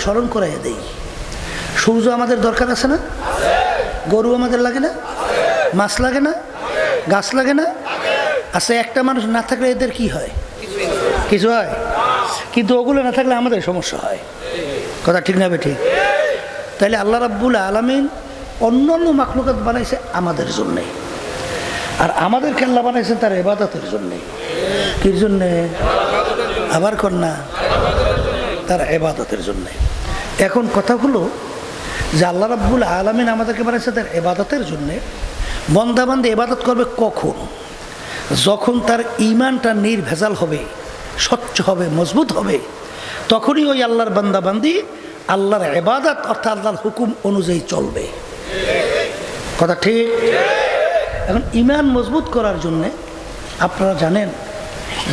স্মরণ করাই দেই। সূর্য আমাদের দরকার আছে না? গরু আমাদের লাগে না? মাছ লাগে না? গাছ লাগে না? আচ্ছা একটা মানুষ না থাকলে এদের কি হয়? কিছু হয়? কিন্তু ওগুলো না থাকলে আমাদের সমস্যা হয়। কথা ঠিক না ঠিক? তাইলে আল্লাহ রাব্বুল আলমিন অন্য অন্য মাখলুকাত বানাইছে আমাদের জন্যে। আর আমাদের খেলনা বানাইছেন তার এবাদতের জন্যে। কির জন্যে? আবার কন্যা তার এবাদতের জন্যে। এখন কথা হলো যে আল্লাহ রাব্বুল আলমিন আমাদেরকে বানাইছে তার এবাদতের জন্যে। বন্দাবান্ধে এবাদত করবে কখন? যখন তার ইমানটা নির্ভেজাল হবে, স্বচ্ছ হবে, মজবুত হবে, তখনই ওই আল্লাহর বান্দাবান্দি আল্লাহর এবাদত অর্থাৎ আল্লাহর হুকুম অনুযায়ী চলবে। কথা ঠিক? এখন ইমান মজবুত করার জন্যে আপনারা জানেন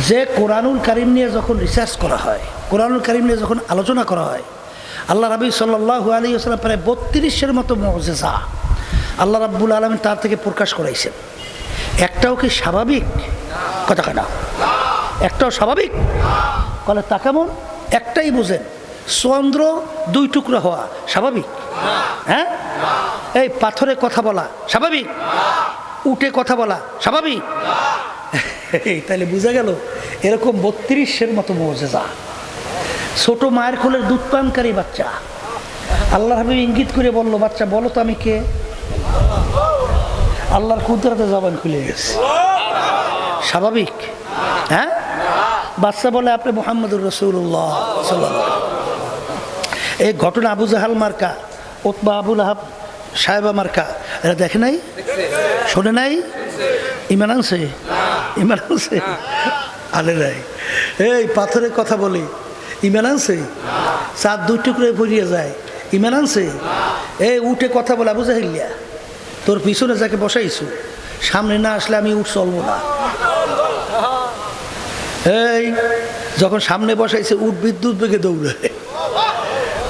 যে কোরআনুল কারিম নিয়ে যখন রিসার্চ করা হয়, কোরআনুল কারিম নিয়ে যখন আলোচনা করা হয় আল্লাহ রাবি সাল্লাহ আলী আসলাম প্রায় বত্রিশের মতো মজেজা আল্লাহ রাব্বুল আলম তার থেকে প্রকাশ করাইছেন। একটাও কি স্বাভাবিক? কথা কাটা একটাও স্বাভাবিক? বলে তা কেমন? একটাই বুঝেন চন্দ্র দুই টুকরা হওয়া স্বাভাবিক? হ্যাঁ? এই পাথরে কথা বলা স্বাভাবিক? উঠে কথা বলা স্বাভাবিক? তাহলে বুঝা গেল, এরকম বত্রিশের মতো মজেজা। ছোট মায়ের কোলের দুধ পানকারী বাচ্চা। আল্লাহ হাবিব ইঙ্গিত করে বলল, বাচ্চা, বলো তো আমি কে? আল্লাহর কুদরাতে জবান খুলে গেছে। স্বাভাবিক হ্যাঁ? বাচ্চা বলে, আপনি মোহাম্মদুর রসুল্লাহ এই ঘটনা আবু জাহাল মার্কা ওতবা আবুল আহাব সাহেবা মার্কা, এরা দেখে নাই? শোনে নাই? ইমান আনছে? ইমান আনছে? আলে নাই? এই পাথরের কথা বলি। ইমান আনছে? চাঁদ দুই টুকরে পড়িয়ে যায়। ইমান আনছে? এই উঠে কথা বলে আবু জাহিল্লা তোর পিছনে যাকে বসাইছো, সামনে না আসলে আমি উঠ চলবো না। এই, যখন সামনে বসাইছে, উঠ বিদ্যুৎ বেগে দৌড়ায়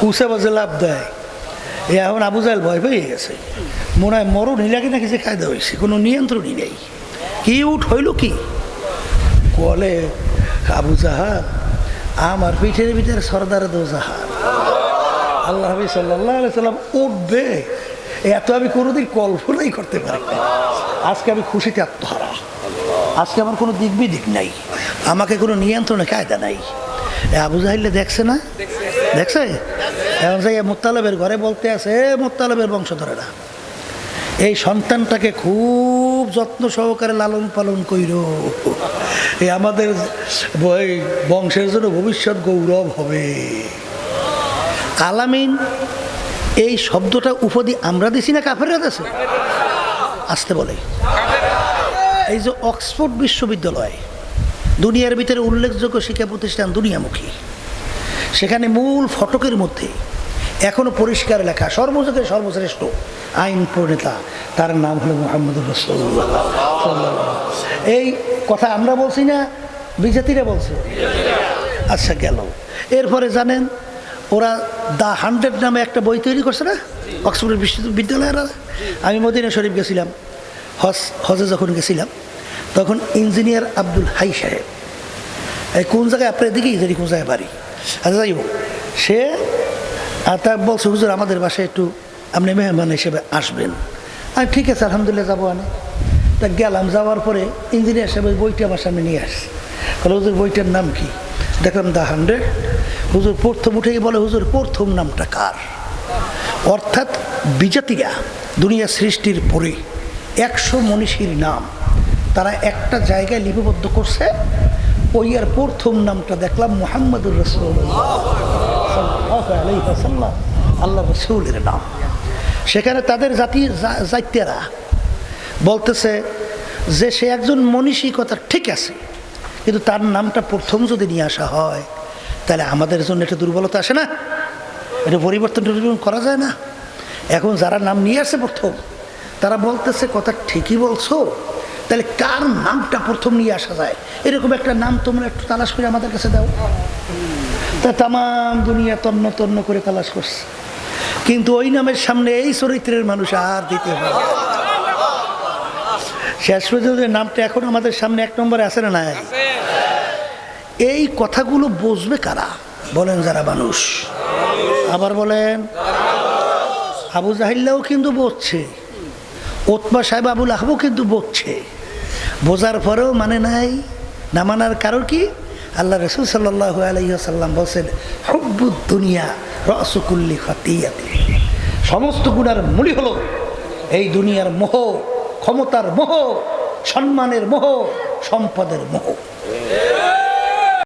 উষে বাজে লাভ দেয়। এ, এখন আবু জাহেল ভয় পেয়ে গেছে। মনে হয় মরণ হিলাকে নাকি যে কায়দা হয়েছে কোনো নিয়ন্ত্রণই নেই। কি উঠ হইল কি? বলে, আবু জাহাল আমার পিঠের ভিতরে সর্দার দো জাহাল আল্লাহ হাবি সাল্লাহ সাল্লাম উঠবে। এত আমি কোনোদিন কল্পনাই করতে পারি আজকে আমি খুশিতে আত্মহারা। আজকে আমার কোনো দিক বিদিক নাই। আমাকে কোনো নিয়ন্ত্রণে কায়দা নাই। আবু জাহিল্লে দেখছে না? দেখছে? এখন যাই মোত্তালেবের ঘরে বলতে আছে মোত্তালেবের বংশধরেরা, এই সন্তানটাকে খুব যত্ন সহকারে লালন পালন কইর। এই আমাদের বংশের জন্য ভবিষ্যৎ গৌরব হবে। আলামিন এই শব্দটা উপদি আমরা দিছি না, কাফেররা দেশে আসতে বলে। এই যে অক্সফোর্ড বিশ্ববিদ্যালয়, দুনিয়ার ভিতরে উল্লেখযোগ্য শিক্ষা প্রতিষ্ঠান দুনিয়ামুখী। সেখানে মূল ফটকের মধ্যে এখনও পরিষ্কার লেখা সর্বযুগের সর্বশ্রেষ্ঠ আইন প্রণেতা। তার নাম হলো রসুল্লাহ এই কথা আমরা বলছি না, বিজেপিরা বলছে। আচ্ছা গেল। এরপরে জানেন, ওরা দ্য হান্ড্রেড নামে একটা বই তৈরি করছে না? অক্সফোর্ড বিশ্ববিদ্যালয়ের আমি মদিনা শরীফ গেছিলাম, হজ, হজে যখন গেছিলাম, তখন ইঞ্জিনিয়ার আব্দুল হাই সাহেব, এই কোন জায়গায়? আপনার দিকেই জানি কোন জায়গায় বাড়ি। আচ্ছা যাই হোক, সে আর তা বলছে, হুজুর, আমাদের বাসায় একটু আপনি মেহমান হিসেবে আসবেন। আর ঠিক আছে, আলহামদুলিল্লাহ, যাব আমি। তা গেলাম, যাওয়ার পরে ইঞ্জিনিয়ার সাহেব বইটা আমার সামনে নিয়ে আসছে। বলে, হুজুর, বইটার নাম কি? দেখলাম, দ্য হান্ড্রেড। হুজুর প্রথম উঠেই বলে, হুজুর, প্রথম নামটা কার? অর্থাৎ বিজাতিরা দুনিয়া সৃষ্টির পরে একশো মনীষীর নাম তারা একটা জায়গায় লিপিবদ্ধ করছে, ওই আর প্রথম নামটা দেখলাম মোহাম্মদুর রসুল্লাহ আল্লাহ রসুলের নাম। সেখানে তাদের জাতি জাতীয়রা বলতেছে যে সে একজন মনীষী কথা ঠিক আছে, কিন্তু তার নামটা প্রথম যদি নিয়ে আসা হয়, তাহলে আমাদের জন্য একটা দুর্বলতা আসে না। এটা পরিবর্তন করা যায় না। এখন যারা নাম নিয়ে আসে প্রথম, তারা বলতেছে, কথা ঠিকই বলছো, তাহলে কার নামটা প্রথম নিয়ে আসা যায়? এরকম একটা নাম তোমরা একটু তালাশ করে আমাদের কাছে দাও। তা তাম দুনিয়া তন্ন তন্ন করে তালাশ করছে। কিন্তু ওই নামের সামনে এই চরিত্রের মানুষ আর দিতে হবে শেষ পর্যন্ত নামটা এখন আমাদের সামনে এক নম্বরে আছে না নাই? এই কথাগুলো বুঝবে কারা? বলেন যারা মানুষ। আবার বলেন, আবু জাহিল্লাও কিন্তু বসছে ওতবা সাহেব আবুল আহবও কিন্তু বসছে বোঝার পরেও মানে নাই, না মানার কারণ কি? আল্লাহ রসুল সাল্লু আলহিহাসাল্লাম বলছেন, হব্বুদ দুনিয়া রসকুল্লি খতিয়াতি। সমস্ত গুণার মূলই হলো এই দুনিয়ার মোহ, ক্ষমতার মোহ, সম্মানের মোহ, সম্পদের মোহ।